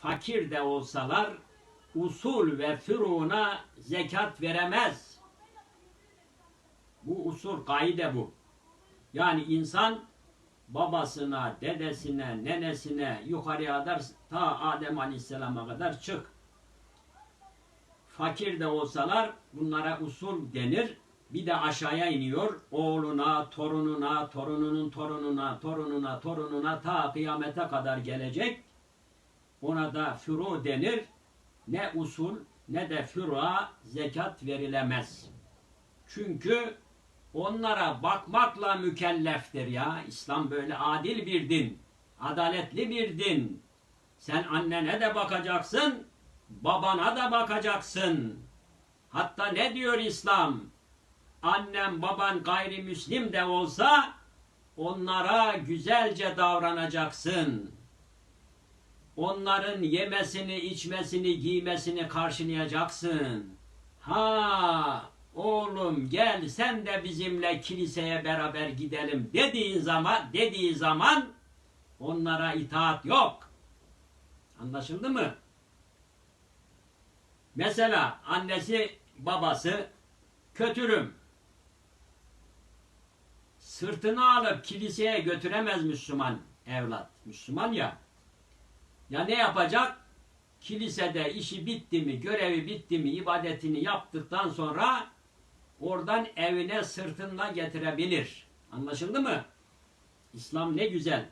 fakir de olsalar usul ve füruna zekat veremez. Bu usul kaide bu. Yani insan babasına, dedesine, nenesine yukarıya kadar ta Adem Aleyhisselam'a kadar çık. Fakir de olsalar bunlara usul denir. Bir de aşağıya iniyor. Oğluna, torununa, torununun torununa, torununa, torununa ta kıyamete kadar gelecek. Ona da furu denir. Ne usul ne de fura zekat verilemez. Çünkü onlara bakmakla mükelleftir ya. İslam böyle adil bir din. Adaletli bir din. Sen annene de bakacaksın, babana da bakacaksın. Hatta ne diyor İslam? Annem baban gayrimüslim de olsa onlara güzelce davranacaksın. Onların yemesini, içmesini, giymesini karşılayacaksın. Ha, oğlum gel sen de bizimle kiliseye beraber gidelim dediğin zaman dediği zaman onlara itaat yok. Anlaşıldı mı? Mesela annesi, babası kötürüm. Sırtını alıp kiliseye götüremez Müslüman evlat. Müslüman ya. Ya ne yapacak? Kilisede işi bitti mi, görevi bitti mi, ibadetini yaptıktan sonra oradan evine sırtınla getirebilir. Anlaşıldı mı? İslam ne güzel.